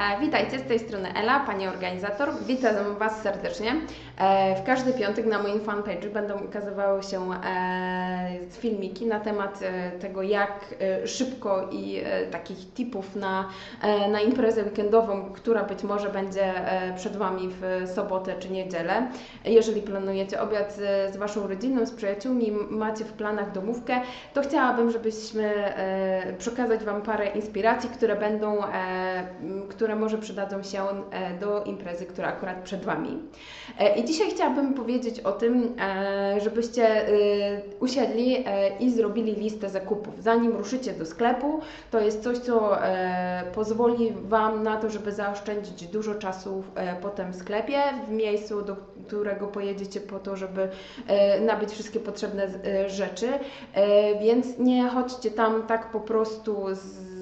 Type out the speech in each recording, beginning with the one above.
E, Witajcie, z tej strony Ela, Pani organizator. Witam Was serdecznie. E, W każdy piątek na moim fanpage'u będą ukazywały się e, filmiki na temat tego, jak szybko i takich tipów na, na imprezę weekendową, która być może będzie przed Wami w sobotę czy niedzielę. Jeżeli planujecie obiad z, Waszą rodziną, z przyjaciółmi, macie w planach domówkę, to chciałabym, żebyśmy przekazać Wam parę inspiracji, które będą, e, m, które może przydadzą się e, do imprezy, która akurat przed Wami. E, I dzisiaj chciałabym powiedzieć o tym, e, żebyście usiedli i zrobili listę zakupów. Zanim ruszycie do sklepu, to jest coś, co pozwoli Wam na to, żeby zaoszczędzić dużo czasu potem w sklepie, w miejscu, do którego pojedziecie po to, żeby nabyć wszystkie potrzebne rzeczy. Więc nie chodźcie tam tak po prostu z,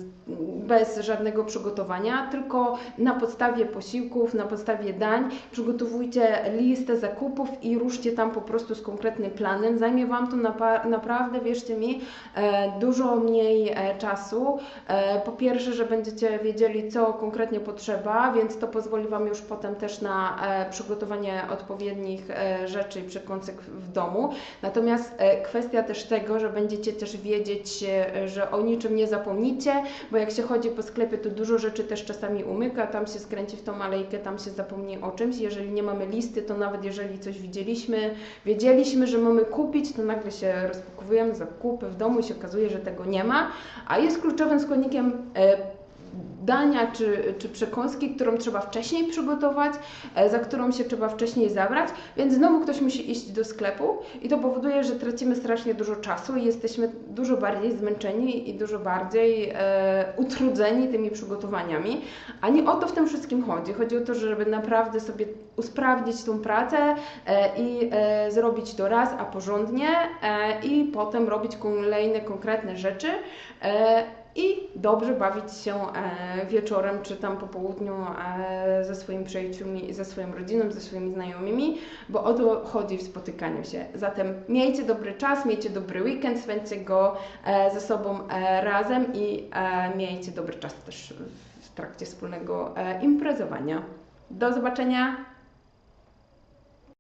bez żadnego przygotowania, tylko na podstawie posiłków, na podstawie dań przygotowujcie listę zakupów i ruszcie tam po prostu z konkretnym planem. Zajmie Wam to napa- naprawdę, wierzcie mi, e, dużo mniej e, czasu. E, Po pierwsze, że będziecie wiedzieli, co konkretnie potrzeba, więc to pozwoli Wam już potem też na przygotowanie odpowiednich rzeczy przekąsek w domu. Natomiast kwestia też tego, że będziecie też wiedzieć, że o niczym nie zapomnicie, bo jak się chodzi po sklepie, to dużo rzeczy też czasami umyka, tam się skręci w tą alejkę, tam się zapomni o czymś. Jeżeli nie mamy listy, to nawet jeżeli coś widzieliśmy, wiedzieliśmy, że mamy kupić, to nagle się rozpakowujemy zakupy w domu i się okazuje, że tego nie ma, a jest kluczowym składnikiem e, dania czy, czy przekąski, którą trzeba wcześniej przygotować, e, za którą się trzeba wcześniej zabrać, więc znowu ktoś musi iść do sklepu i to powoduje, że tracimy strasznie dużo czasu i jesteśmy dużo bardziej zmęczeni i dużo bardziej e, utrudzeni tymi przygotowaniami. A nie o to w tym wszystkim chodzi. Chodzi o to, żeby naprawdę sobie usprawnić tą pracę e, i e, zrobić to raz, a porządnie e, i potem robić kolejne konkretne rzeczy. I dobrze bawić się e, wieczorem czy tam po południu e, ze swoimi przyjaciółmi, ze swoją rodziną, ze swoimi znajomymi, bo o to chodzi w spotykaniu się. Zatem miejcie dobry czas, miejcie dobry weekend, spędźcie go e, ze sobą razem i miejcie dobry czas też w trakcie wspólnego imprezowania. Do zobaczenia!